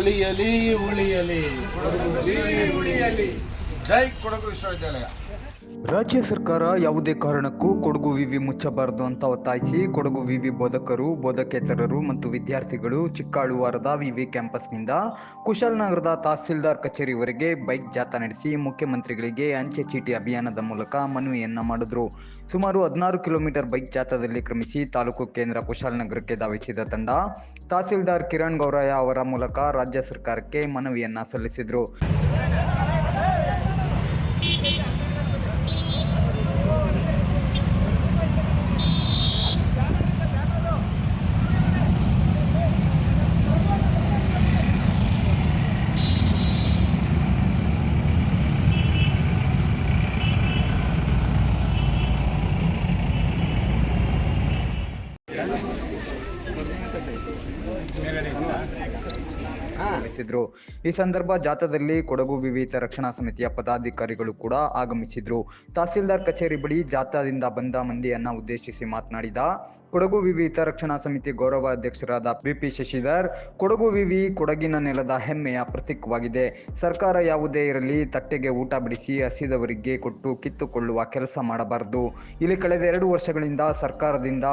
ಉಳಿಯಲಿ ಉಳಿಯಲಿ. ಉಳಿಯಲಿ ಜೈ ಕೊಡಗು ವಿಶ್ವವಿದ್ಯಾಲಯ. ರಾಜ್ಯ ಸರ್ಕಾರ ಯಾವುದೇ ಕಾರಣಕ್ಕೂ ಕೊಡಗು ವಿವಿ ಮುಚ್ಚಬಾರದು ಅಂತ ಒತ್ತಾಯಿಸಿ ಕೊಡಗು ವಿವಿ ಬೋಧಕರು, ಬೋಧಕೇತರರು ಮತ್ತು ವಿದ್ಯಾರ್ಥಿಗಳು ಚಿಕ್ಕಾಳುವಾರದ ವಿವಿ ಕ್ಯಾಂಪಸ್ನಿಂದ ಕುಶಾಲನಗರದ ತಹಸೀಲ್ದಾರ್ ಕಚೇರಿವರೆಗೆ ಬೈಕ್ ಜಾಥಾ ನಡೆಸಿ ಮುಖ್ಯಮಂತ್ರಿಗಳಿಗೆ ಅಂಚೆ ಚೀಟಿ ಅಭಿಯಾನದ ಮೂಲಕ ಮನವಿಯನ್ನ ಮಾಡಿದ್ರು. ಸುಮಾರು ಹದಿನಾರು ಕಿಲೋಮೀಟರ್ ಬೈಕ್ ಜಾಥಾದಲ್ಲಿ ಕ್ರಮಿಸಿ ತಾಲೂಕು ಕೇಂದ್ರ ಕುಶಾಲನಗರಕ್ಕೆ ಧಾವಿಸಿದ ತಂಡ ತಹಸೀಲ್ದಾರ್ ಕಿರಣ್ ಗೌರಯ್ಯ ಅವರ ಮೂಲಕ ರಾಜ್ಯ ಸರ್ಕಾರಕ್ಕೆ ಮನವಿಯನ್ನ ಸಲ್ಲಿಸಿದ್ರು. ಆಗಮಿಸಿದ್ರು ಈ ಸಂದರ್ಭ ಜಾಥಾದಲ್ಲಿ ಕೊಡಗು ವಿವಿಧ ರಕ್ಷಣಾ ಸಮಿತಿಯ ಪದಾಧಿಕಾರಿಗಳು ಕೂಡ ಆಗಮಿಸಿದ್ರು. ತಹಸೀಲ್ದಾರ್ ಕಚೇರಿ ಬಳಿ ಜಾಥಾದಿಂದ ಬಂದ ಮಂದಿಯನ್ನ ಉದ್ದೇಶಿಸಿ ಮಾತನಾಡಿದ ಕೊಡಗು ವಿವಿ ಹಿತರಕ್ಷಣಾ ಸಮಿತಿ ಗೌರವ ಅಧ್ಯಕ್ಷರಾದ ಬಿಪಿ ಶಶಿಧರ್, ಕೊಡಗು ವಿವಿ ಕೊಡಗಿನ ನೆಲದ ಹೆಮ್ಮೆಯ ಪ್ರತೀಕವಾಗಿದೆ. ಸರ್ಕಾರ ಯಾವುದೇ ಇರಲಿ ತಟ್ಟೆಗೆ ಊಟ ಬಿಡಿಸಿ ಹಸಿದವರಿಗೆ ಕೊಟ್ಟು ಕಿತ್ತುಕೊಳ್ಳುವ ಕೆಲಸ ಮಾಡಬಾರದು. ಇಲ್ಲಿ ಕಳೆದ ಎರಡು ವರ್ಷಗಳಿಂದ ಸರ್ಕಾರದಿಂದ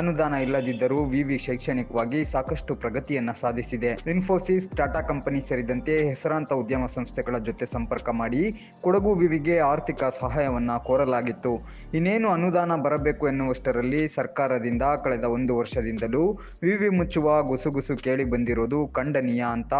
ಅನುದಾನ ಇಲ್ಲದಿದ್ದರೂ ವಿವಿ ಶೈಕ್ಷಣಿಕವಾಗಿ ಸಾಕಷ್ಟು ಪ್ರಗತಿಯನ್ನು ಸಾಧಿಸಿದೆ. ಇನ್ಫೋಸಿಸ್, ಟಾಟಾ ಕಂಪನಿ ಸೇರಿದಂತೆ ಹೆಸರಾಂತ ಉದ್ಯಮ ಸಂಸ್ಥೆಗಳ ಜೊತೆ ಸಂಪರ್ಕ ಮಾಡಿ ಕೊಡಗು ವಿವಿಗೆ ಆರ್ಥಿಕ ಸಹಾಯವನ್ನ ಕೋರಲಾಗಿತ್ತು. ಇನ್ನೇನು ಅನುದಾನ ಬರಬೇಕು ಎನ್ನುವಷ್ಟರಲ್ಲಿ ಸರ್ಕಾರದಿಂದ ಕಳೆದ ಒಂದು ವರ್ಷದಿಂದಲೂ ವಿವಿ ಮುಚ್ಚುವ ಗುಸುಗುಸು ಕೇಳಿ ಬಂದಿರೋದು ಖಂಡನೀಯ ಅಂತ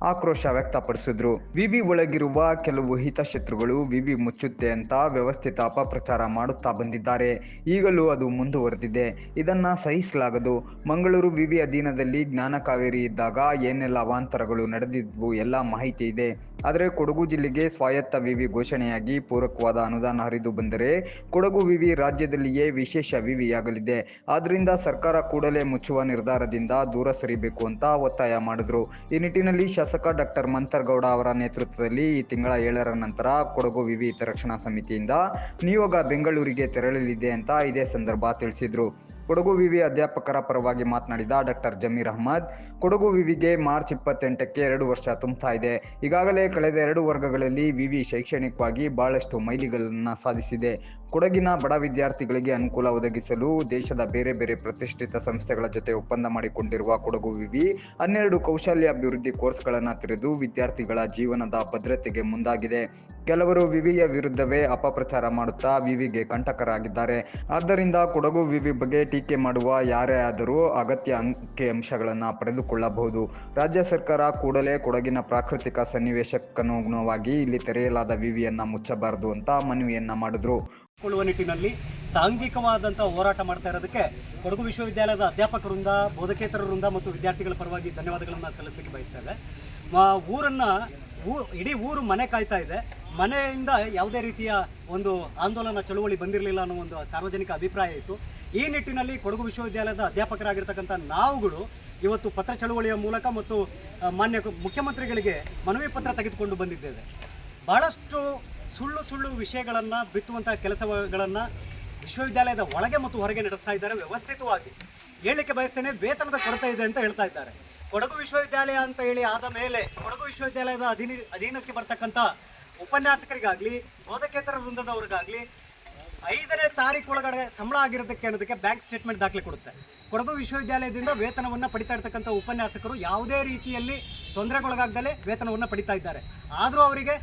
ಆಕ್ರೋಶ ವ್ಯಕ್ತಪಡಿಸಿದ್ರು. ವಿವಿ ಒಳಗಿರುವ ಕೆಲವು ಹಿತಶತ್ರುಗಳು ವಿವಿ ಮುಚ್ಚುತ್ತೆ ಅಂತ ವ್ಯವಸ್ಥಿತ ಅಪಪ್ರಚಾರ ಮಾಡುತ್ತಾ ಬಂದಿದ್ದಾರೆ. ಈಗಲೂ ಅದು ಮುಂದುವರೆದಿದೆ. ಇದನ್ನ ಸಹಿಸಲಾಗದು. ಮಂಗಳೂರು ವಿವಿ ಅಧೀನದಲ್ಲಿ ಜ್ಞಾನ ಕಾವೇರಿ ಇದ್ದಾಗ ಏನೆಲ್ಲ ಅವಾಂತರಗಳು ನಡೆದಿದ್ವು ಎಲ್ಲ ಮಾಹಿತಿ ಇದೆ. ಆದರೆ ಕೊಡಗು ಜಿಲ್ಲೆಗೆ ಸ್ವಾಯತ್ತ ವಿವಿ ಘೋಷಣೆಯಾಗಿ ಪೂರಕವಾದ ಅನುದಾನ ಹರಿದು ಬಂದರೆ ಕೊಡಗು ವಿವಿ ರಾಜ್ಯದಲ್ಲಿಯೇ ವಿಶೇಷ ವಿವಿಯಾಗಲಿದೆ. ಆದ್ದರಿಂದ ಸರ್ಕಾರ ಕೂಡಲೇ ಮುಚ್ಚುವ ನಿರ್ಧಾರದಿಂದ ದೂರ ಸರಿಬೇಕು ಅಂತ ಒತ್ತಾಯ ಮಾಡಿದ್ರು. ಈ ನಿಟ್ಟಿನಲ್ಲಿ ಶಾಸಕ ಡಾಕ್ಟರ್ ಮಂತರ್ಗೌಡ ಅವರ ನೇತೃತ್ವದಲ್ಲಿ ಈ ತಿಂಗಳ ಏಳರ ನಂತರ ಕೊಡಗು ವಿವಿ ರಕ್ಷಣಾ ಸಮಿತಿಯಿಂದ ನಿಯೋಗ ಬೆಂಗಳೂರಿಗೆ ತೆರಳಲಿದೆ ಅಂತ ಇದೇ ಸಂದರ್ಭ ತಿಳಿಸಿದ್ರು. ಕೊಡಗು ವಿವಿ ಅಧ್ಯಾಪಕರ ಪರವಾಗಿ ಮಾತನಾಡಿದ ಡಾಕ್ಟರ್ ಜಮೀರ್ ಅಹಮದ್, ಕೊಡಗು ವಿವಿಗೆ ಮಾರ್ಚ್ ಇಪ್ಪತ್ತೆಂಟಕ್ಕೆ ಎರಡು ವರ್ಷ ತುಂಬುತ್ತಾ ಇದೆ. ಈಗಾಗಲೇ ಕಳೆದ ಎರಡು ವರ್ಗಗಳಲ್ಲಿ ವಿವಿ ಶೈಕ್ಷಣಿಕವಾಗಿ ಬಹಳಷ್ಟು ಮೈಲಿಗಲ್ಲನ್ನ ಸಾಧಿಸಿದೆ. ಕೊಡಗಿನ ಬಡ ವಿದ್ಯಾರ್ಥಿಗಳಿಗೆ ಅನುಕೂಲ ಒದಗಿಸಲು ದೇಶದ ಬೇರೆ ಬೇರೆ ಪ್ರತಿಷ್ಠಿತ ಸಂಸ್ಥೆಗಳ ಜೊತೆ ಒಪ್ಪಂದ ಮಾಡಿಕೊಂಡಿರುವ ಕೊಡಗು ವಿವಿ, ಹನ್ನೆರಡು ಕೌಶಲ್ಯಾಭಿವೃದ್ಧಿ ಕೋರ್ಸ್ಗಳನ್ನು ತೆರೆದು ವಿದ್ಯಾರ್ಥಿಗಳ ಜೀವನದ ಭದ್ರತೆಗೆ ಮುಂದಾಗಿದೆ. ಕೆಲವರು ವಿವಿಯ ವಿರುದ್ಧವೇ ಅಪಪ್ರಚಾರ ಮಾಡುತ್ತಾ ವಿವಿಗೆ ಕಂಟಕರಾಗಿದ್ದಾರೆ. ಆದ್ದರಿಂದ ಕೊಡಗು ವಿವಿ ಬಗ್ಗೆ ಟೀಕೆ ಮಾಡುವ ಯಾರೇ ಆದರೂ ಅಗತ್ಯ ಅಂಕಿ ಅಂಶಗಳನ್ನು ಪಡೆದುಕೊಳ್ಳಬಹುದು. ರಾಜ್ಯ ಸರ್ಕಾರ ಕೂಡಲೇ ಕೊಡಗಿನ ಪ್ರಾಕೃತಿಕ ಸನ್ನಿವೇಶಕ್ಕನುಗುಣವಾಗಿ ಇಲ್ಲಿ ತೆರೆಯಲಾದ ವಿವಿಯನ್ನು ಮುಚ್ಚಬಾರದು ಅಂತ ಮನವಿಯನ್ನು ಮಾಡಿದ್ರು. ಕೊಳ್ಳುವ ನಿಟ್ಟಿನಲ್ಲಿ ಸಾಂಘಿಕವಾದಂಥ ಹೋರಾಟ ಮಾಡ್ತಾ ಇರೋದಕ್ಕೆ ಕೊಡಗು ವಿಶ್ವವಿದ್ಯಾಲಯದ ಅಧ್ಯಾಪಕರಿಂದ ಬೋಧಕೇತರ ವೃಂದ ಮತ್ತು ವಿದ್ಯಾರ್ಥಿಗಳ ಪರವಾಗಿ ಧನ್ಯವಾದಗಳನ್ನು ಸಲ್ಲಿಸಲಿಕ್ಕೆ ಬಯಸ್ತೇವೆ ಊರನ್ನ, ಊ, ಇಡೀ ಊರು ಮನೆ ಕಾಯ್ತಾ ಇದೆ. ಮನೆಯಿಂದ ಯಾವುದೇ ರೀತಿಯ ಒಂದು ಆಂದೋಲನ ಚಳುವಳಿ ಬಂದಿರಲಿಲ್ಲ ಅನ್ನೋ ಒಂದು ಸಾರ್ವಜನಿಕ ಅಭಿಪ್ರಾಯ ಇತ್ತು. ಈ ನಿಟ್ಟಿನಲ್ಲಿ ಕೊಡಗು ವಿಶ್ವವಿದ್ಯಾಲಯದ ಅಧ್ಯಾಪಕರಾಗಿರ್ತಕ್ಕಂಥ ನಾವುಗಳು ಇವತ್ತು ಪತ್ರ ಚಳುವಳಿಯ ಮೂಲಕ ಮತ್ತು ಮಾನ್ಯ ಮುಖ್ಯಮಂತ್ರಿಗಳಿಗೆ ಮನವಿ ಪತ್ರ ತೆಗೆದುಕೊಂಡು ಬಂದಿದ್ದೇವೆ. ಬಹಳಷ್ಟು ಸುಳ್ಳು ಸುಳ್ಳು ವಿಷಯಗಳನ್ನು ಬಿತ್ತುವಂಥ ಕೆಲಸಗಳನ್ನು ವಿಶ್ವವಿದ್ಯಾಲಯದ ಒಳಗೆ ಮತ್ತು ಹೊರಗೆ ನಡೆಸ್ತಾ ಇದ್ದಾರೆ. ವ್ಯವಸ್ಥಿತವಾಗಿ ಹೇಳಲಿಕ್ಕೆ ಬಯಸ್ತೇನೆ, ವೇತನದ ಕೊರತೆ ಇದೆ ಅಂತ ಹೇಳ್ತಾ ಇದ್ದಾರೆ. ಕೊಡಗು ವಿಶ್ವವಿದ್ಯಾಲಯ ಅಂತ ಹೇಳಿ ಆದ ಮೇಲೆ, ಕೊಡಗು ವಿಶ್ವವಿದ್ಯಾಲಯದ ಅಧೀನ, ಅಧೀನಕ್ಕೆ ಬರ್ತಕ್ಕಂಥ ಉಪನ್ಯಾಸಕರಿಗಾಗಲಿ, ಬೋಧಕೇತರ ವೃಂದದವ್ರಿಗಾಗಲಿ ಐದನೇ ತಾರೀಕು ಒಳಗಡೆ ಸಂಬಳ ಆಗಿರೋದಕ್ಕೆ ಅನ್ನೋದಕ್ಕೆ ಬ್ಯಾಂಕ್ ಸ್ಟೇಟ್ಮೆಂಟ್ ದಾಖಲೆ ಕೊಡುತ್ತೆ. ಕೊಡಗು ವಿಶ್ವವಿದ್ಯಾಲಯದಿಂದ ವೇತನವನ್ನು ಪಡಿತಾ ಇರ್ತಕ್ಕಂಥ ಉಪನ್ಯಾಸಕರು ಯಾವುದೇ ರೀತಿಯಲ್ಲಿ ತೊಂದರೆಗೊಳಗಾಗದಲೇ ವೇತನವನ್ನು ಪಡಿತಾ ಇದ್ದಾರೆ. ಆದರೂ ಅವರಿಗೆ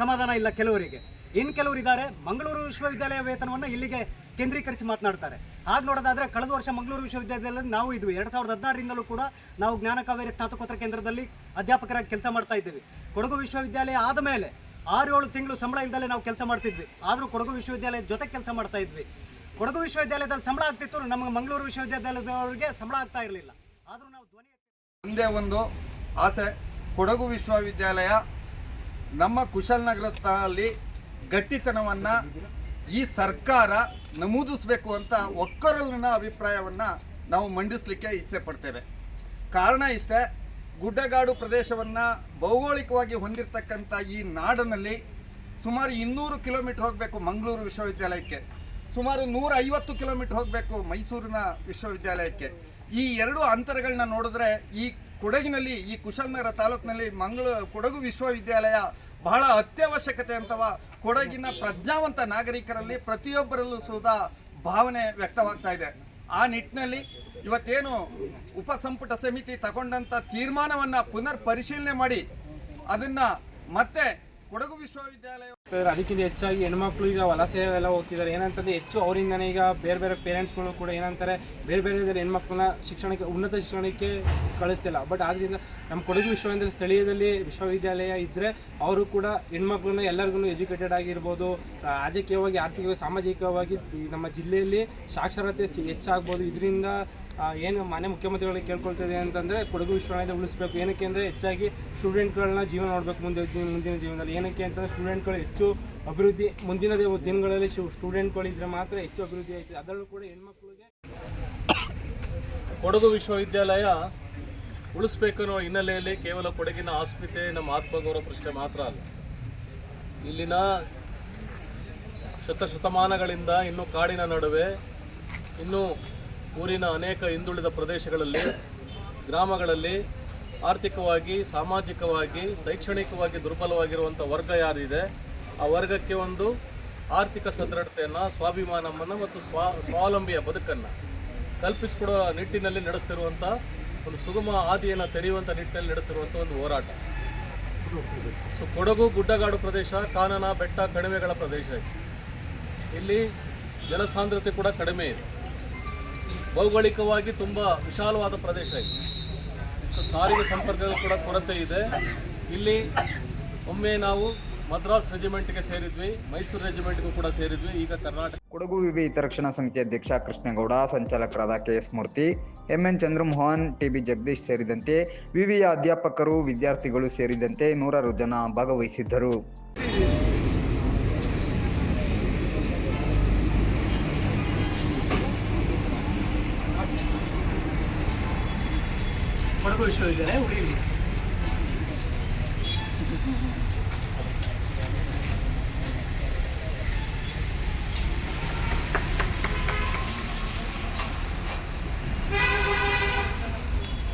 ಸಮಾಧಾನ ಇಲ್ಲ ಕೆಲವರಿಗೆ. ಇನ್ನು ಕೆಲವರು ಇದ್ದಾರೆ ಮಂಗಳೂರು ವಿಶ್ವವಿದ್ಯಾಲಯ ವೇತನವನ್ನು ಇಲ್ಲಿಗೆ ಕೇಂದ್ರೀಕರಿಸಿ ಮಾತನಾಡ್ತಾರೆ. ಹಾಗೆ ನೋಡೋದಾದರೆ ಕಳೆದ ವರ್ಷ ಮಂಗಳೂರು ವಿಶ್ವವಿದ್ಯಾಲಯದಲ್ಲಿ ನಾವು ಇದ್ವಿ. ಎರಡು ಸಾವಿರದ ಹದಿನಾರರಿಂದಲೂ ಕೂಡ ನಾವು ಜ್ಞಾನ ಕಾವೇರಿ ಸ್ನಾತಕೋತ್ತರ ಕೇಂದ್ರದಲ್ಲಿ ಅಧ್ಯಾಪಕರಾಗಿ ಕೆಲಸ ಮಾಡ್ತಾ ಇದ್ದೀವಿ. ಕೊಡಗು ವಿಶ್ವವಿದ್ಯಾಲಯ ಆದ ಮೇಲೆ ಆರು ಏಳು ತಿಂಗಳು ಸಂಬಳ ಇಲ್ಲದಲ್ಲೇ ನಾವು ಕೆಲಸ ಮಾಡ್ತಿದ್ವಿ. ಆದರೂ ಕೊಡಗು ವಿಶ್ವವಿದ್ಯಾಲಯದ ಜೊತೆ ಕೆಲಸ ಮಾಡ್ತಾ ಇದ್ವಿ. ಕೊಡಗು ವಿಶ್ವವಿದ್ಯಾಲಯದಲ್ಲಿ ಸಂಬಳ ಆಗ್ತಿತ್ತು, ನಮಗೆ ಮಂಗಳೂರು ವಿಶ್ವವಿದ್ಯಾಲಯದವರಿಗೆ ಸಂಬಳ ಆಗ್ತಾ ಇರಲಿಲ್ಲ. ಆದರೂ ನಾವು ಧ್ವನಿ ಒಂದೇ ಒಂದು ಆಸೆ, ಕೊಡಗು ವಿಶ್ವವಿದ್ಯಾಲಯ ನಮ್ಮ ಕುಶಲನಗರದಲ್ಲಿ ಗಟ್ಟಿತನವನ್ನು ಈ ಸರ್ಕಾರ ನಮೂದಿಸಬೇಕು ಅಂತ ಒಕ್ಕರಲ್ಲಿನ ಅಭಿಪ್ರಾಯವನ್ನು ನಾವು ಮಂಡಿಸಲಿಕ್ಕೆ ಇಚ್ಛೆ ಪಡ್ತೇವೆ. ಕಾರಣ ಇಷ್ಟೇ ಗುಡ್ಡಗಾಡು ಪ್ರದೇಶವನ್ನು ಭೌಗೋಳಿಕವಾಗಿ ಹೊಂದಿರತಕ್ಕಂಥ ಈ ನಾಡಿನಲ್ಲಿ ಸುಮಾರು ಇನ್ನೂರು ಕಿಲೋಮೀಟರ್ ಹೋಗಬೇಕು ಮಂಗಳೂರು ವಿಶ್ವವಿದ್ಯಾಲಯಕ್ಕೆ. ಸುಮಾರು ನೂರ ಐವತ್ತು ಕಿಲೋಮೀಟರ್ ಹೋಗಬೇಕು ಮೈಸೂರಿನ ವಿಶ್ವವಿದ್ಯಾಲಯಕ್ಕೆ. ಈ ಎರಡು ಅಂತರಗಳನ್ನ ನೋಡಿದ್ರೆ ಈ ಕೊಡಗಿನಲ್ಲಿ, ಈ ಕುಶಾಲನಗರ ತಾಲೂಕಿನಲ್ಲಿ ಮಂಗಳೂರು ಕೊಡಗು ವಿಶ್ವವಿದ್ಯಾಲಯ ಬಹಳ ಅತ್ಯವಶ್ಯಕತೆ ಅಂತವ ಕೊಡಗಿನ ಪ್ರಜ್ಞಾವಂತ ನಾಗರಿಕರಲ್ಲಿ ಪ್ರತಿಯೊಬ್ಬರಲ್ಲೂ ಸುಧಾ ಭಾವನೆ ವ್ಯಕ್ತವಾಗ್ತಾ ಇದೆ. ಆ ನಿಟ್ಟಿನಲ್ಲಿ ಇವತ್ತೇನು ಉಪ ಸಂಪುಟ ಸಮಿತಿ ತಗೊಂಡಂತ ತೀರ್ಮಾನವನ್ನ ಪುನರ್ ಪರಿಶೀಲನೆ ಮಾಡಿ ಅದನ್ನ ಮತ್ತೆ ಕೊಡಗು ವಿಶ್ವವಿದ್ಯಾಲಯ ಅದಕ್ಕಿಂತ ಹೆಚ್ಚಾಗಿ ಹೆಣ್ಮಕ್ಳು ಈಗ ವಲಸೆ ಎಲ್ಲ ಹೋಗ್ತಿದ್ದಾರೆ. ಏನಂತಂದ್ರೆ ಹೆಚ್ಚು ಅವರಿಂದನೇ ಈಗ ಬೇರೆ ಬೇರೆ ಪೇರೆಂಟ್ಸ್ಗಳು ಕೂಡ ಏನಂತಾರೆ, ಬೇರೆ ಬೇರೆ ಹೆಣ್ಮಕ್ಳನ್ನ ಶಿಕ್ಷಣಕ್ಕೆ, ಉನ್ನತ ಶಿಕ್ಷಣಕ್ಕೆ ಕಳಿಸ್ತಿಲ್ಲ. ಬಟ್ ಆದ್ರಿಂದ ನಮ್ಮ ಕೊಡಗು ವಿಶ್ವವಿದ್ಯಾಲಯ ಸ್ಥಳೀಯದಲ್ಲಿ ವಿಶ್ವವಿದ್ಯಾಲಯ ಇದ್ದರೆ ಅವರು ಕೂಡ ಹೆಣ್ಮಕ್ಳನ್ನ ಎಲ್ಲರಿಗೂ ಎಜುಕೇಟೆಡ್ ಆಗಿರ್ಬೋದು. ರಾಜಕೀಯವಾಗಿ, ಆರ್ಥಿಕವಾಗಿ, ಸಾಮಾಜಿಕವಾಗಿ ನಮ್ಮ ಜಿಲ್ಲೆಯಲ್ಲಿ ಸಾಕ್ಷರತೆ ಹೆಚ್ಚಾಗ್ಬೋದು. ಇದರಿಂದ ಏನು ಮಾನ್ಯ ಮುಖ್ಯಮಂತ್ರಿಗಳಿಗೆ ಕೇಳ್ಕೊಳ್ತಿದೆ ಅಂತಂದರೆ ಕೊಡಗು ವಿಶ್ವವಿದ್ಯಾಲಯ ಉಳಿಸ್ಬೇಕು. ಏನಕ್ಕೆ ಅಂದರೆ ಹೆಚ್ಚಾಗಿ ಸ್ಟೂಡೆಂಟ್ಗಳನ್ನ ಜೀವನ ನೋಡಬೇಕು ಮುಂದೆ ಮುಂದಿನ ಜೀವನದಲ್ಲಿ. ಏನಕ್ಕೆ ಅಂತಂದರೆ ಸ್ಟೂಡೆಂಟ್ಗಳು ಹೆಚ್ಚು ಅಭಿವೃದ್ಧಿ ಮುಂದಿನ ದಿನಗಳಲ್ಲಿ ಸ್ಟೂಡೆಂಟ್ಗಳಿದ್ರೆ ಮಾತ್ರ ಹೆಚ್ಚು ಅಭಿವೃದ್ಧಿ ಐತೆ ಅದರಲ್ಲೂ ಕೂಡ ಹೆಣ್ಮಕ್ಳಿಗೆ ಕೊಡಗು ವಿಶ್ವವಿದ್ಯಾಲಯ ಉಳಿಸ್ಬೇಕನ್ನೋ ಹಿನ್ನೆಲೆಯಲ್ಲಿ ಕೇವಲ ಕೊಡಗಿನ ಆಸ್ಪತ್ರೆ ನಮ್ಮ ಆತ್ಮಗೌರವ ಪ್ರಶ್ನೆ ಮಾತ್ರ ಅಲ್ಲ. ಇಲ್ಲಿನ ಶತಶತಮಾನಗಳಿಂದ ಇನ್ನೂ ಕಾಡಿನ ನಡುವೆ ಇನ್ನೂ ಊರಿನ ಅನೇಕ ಹಿಂದುಳಿದ ಪ್ರದೇಶಗಳಲ್ಲಿ, ಗ್ರಾಮಗಳಲ್ಲಿ ಆರ್ಥಿಕವಾಗಿ, ಸಾಮಾಜಿಕವಾಗಿ, ಶೈಕ್ಷಣಿಕವಾಗಿ ದುರ್ಬಲವಾಗಿರುವಂಥ ವರ್ಗ ಯಾರಿದೆ, ಆ ವರ್ಗಕ್ಕೆ ಒಂದು ಆರ್ಥಿಕ ಸದೃಢತೆಯನ್ನು, ಸ್ವಾಭಿಮಾನವನ್ನು ಮತ್ತು ಸ್ವಾ, ಸ್ವಾವಲಂಬಿಯ ಬದುಕನ್ನು ಕಲ್ಪಿಸಿಕೊಡುವ ನಿಟ್ಟಿನಲ್ಲಿ ನಡೆಸ್ತಿರುವಂಥ ಒಂದು ಸುಗಮ ಹಾದಿಯನ್ನು ತೆರೆಯುವಂಥ ನಿಟ್ಟಿನಲ್ಲಿ ನಡೆಸಿರುವಂಥ ಒಂದು ಹೋರಾಟ. ಸೊ, ಕೊಡಗು, ಗುಡ್ಡಗಾಡು ಪ್ರದೇಶ, ಕಾನನ, ಬೆಟ್ಟ, ಕಣಿವೆಗಳ ಪ್ರದೇಶ ಇಲ್ಲಿ ಜಲಸಾಂದ್ರತೆ ಕೂಡ ಕಡಿಮೆ ಇದೆ. ಭೌಗೋಳಿಕವಾಗಿ ತುಂಬ ವಿಶಾಲವಾದ ಪ್ರದೇಶ ಇದೆ. ಸಾರಿಗೆ ಸಂಪರ್ಕಗಳು ಕೂಡ ಕೊರತೆ ಇದೆ. ಇಲ್ಲಿ ಒಮ್ಮೆ ನಾವು ಮದ್ರಾಸ್ ರೆಜಿಮೆಂಟ್ಗೆ ಸೇರಿದ್ವಿ, ಮೈಸೂರು ರೆಜಿಮೆಂಟ್ಗೂ ಕೂಡ ಸೇರಿದ್ವಿ, ಈಗ ಕರ್ನಾಟಕ ಕೊಡಗು ವಿವಿ ಹಿತರಕ್ಷಣಾ ಸಮಿತಿ ಅಧ್ಯಕ್ಷ Krishnegowda, ಸಂಚಾಲಕರಾದ K S Murthy, M N Chandramohan T B Jagadish ಸೇರಿದಂತೆ ವಿವಿಯ ಅಧ್ಯಾಪಕರು, ವಿದ್ಯಾರ್ಥಿಗಳು ಸೇರಿದಂತೆ ನೂರಾರು ಜನ ಭಾಗವಹಿಸಿದ್ದರು. ವಿಶ್ವವಿದ್ಯಾಲಯ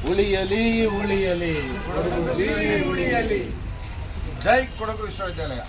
ಉಳಿಯಲಿ ಉಳಿಯಲಿ. ಉಳಿಯಲಿ ಉಳಿಯಲಿ. ಜೈ ಕೊಡಗು ವಿಶ್ವವಿದ್ಯಾಲಯ.